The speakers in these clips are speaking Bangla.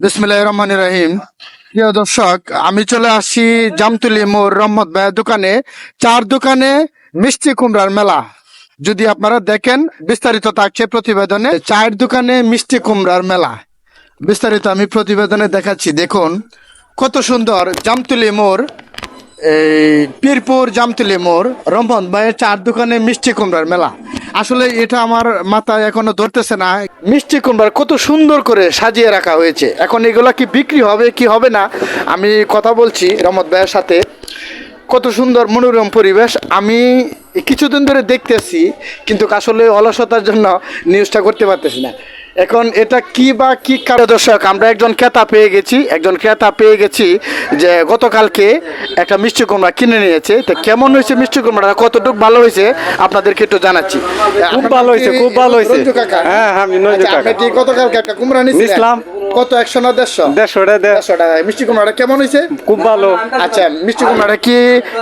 বিসমিল্লাহ রহমান রাহিম। প্রিয় দর্শক, আমি চলে আসছি জামতুলি মোর রহমত ভাইয়ের দোকানে, চার দোকানে মিষ্টি কুমড়ার মেলা। যদি আপনারা দেখেন, বিস্তারিত থাকছে প্রতিবেদনে চায়ের দোকানে মিষ্টি কুমড়ার মেলা। বিস্তারিত আমি প্রতিবেদনে দেখাচ্ছি। দেখুন, কত সুন্দর জামতুলি মোর এই পীরপুর জামতুলি মোর রহমত ভাইয়ের চার দোকানে মিষ্টি কুমড়ার মেলা। আসলে এটা আমার মাথায় এখনও ধরতেছে না। মিষ্টি কুমড়ার কত সুন্দর করে সাজিয়ে রাখা হয়েছে। এখন এগুলা কি বিক্রি হবে, কি হবে না? আমি কথা বলছি রমত ভাইয়ের সাথে। কত সুন্দর মনোরম পরিবেশ। আমি কিছুদিন ধরে দেখতেছি, কিন্তু আসলে অলসতার জন্য নিউজটা করতে পারতেছি না। এখন এটা কি বা কি কারণ? দর্শক আমরা একজন ক্রেতা পেয়ে গেছি একজন ক্রেতা পেয়ে গেছি যে গতকালকে একটা মিষ্টি কুমড়া কিনে নিয়েছে। তো কেমন হয়েছে মিষ্টি কুমড়াটা? কতটুকু ভালো হয়েছে? আপনাদেরকে একটু জানাচ্ছি। খুব ভালো হয়েছে, খুব ভালো হয়েছে। হ্যাঁ, হ্যাঁ, আমি আচ্ছা, কাকা। আপনি কি গতকালকে একটা কুমড়া নিয়েছিলাম। কত? একশো না দেড়শো? দেড়শো দেড়শো টাকা মিষ্টি কুমড়াটা কেমন হয়েছে? খুব ভালো। আচ্ছা মিষ্টি কুমড়াটা কি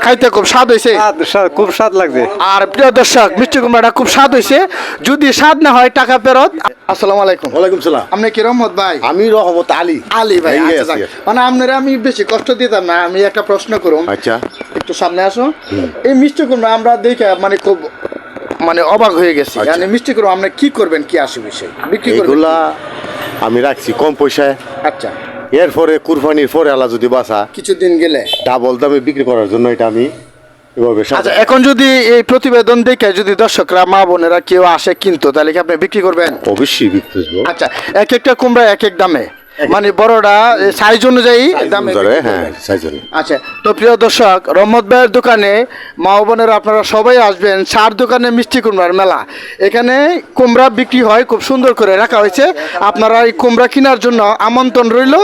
খাইতে খুব স্বাদ হয়েছে? খুব স্বাদ লাগছে। আর প্রিয় দর্শক মিষ্টি কুমড়াটা খুব স্বাদ হয়েছে। যদি স্বাদ না হয় টাকা ফেরত। আসসালামু আলাইকুম। ওয়ালাইকুম সালাম। আপনি কি রহমত ভাই? আমি রহমত আলী। আলী ভাই আচ্ছা, মানে আপনারা আমি বেশি কষ্ট দিতাম না আমি একটা প্রশ্ন করুম আচ্ছা। একটু সামনে আসো। এই মিষ্টি কুমড়া আমরা দেখে মানে খুব মানে অবাক হয়ে গেছি। আচ্ছা। মানে মিষ্টি কুমড়া আমরা কি করবেন? কি আসে বিষয়? বিক্রি করবেন এগুলা আমি রাখছি কম পয়সায়। আচ্ছা। এরপরে কুরবানির পরে আলা যদি বাসা কিছুদিন গেলে। ডাবল দামে বিক্রি করার জন্য এটা আমি এভাবে আচ্ছা এখন যদি এই প্রতিবেদন দেখে যদি দর্শকরা মা বোনেরা কেউ আসে কিনতো তাহলে কি আপনি বিক্রি করবেন? অবশ্যই বিক্রি করব। আচ্ছা এক একটা কুমড়া এক এক দামে। মানে বড়টা সাইজ অনুযায়ী দাম ধরে, হ্যাঁ সাইজ আচ্ছা তো প্রিয় দর্শক রহমত ভাইয়ের দোকানে মা বোনেরা আপনারা সবাই আসবেন সার দোকানে মিষ্টি কুমড়ার মেলা। এখানে কুমড়া বিক্রি হয় খুব সুন্দর করে রাখা হয়েছে। আপনারা এই কুমড়া কেনার জন্য আমন্ত্রণ রইল।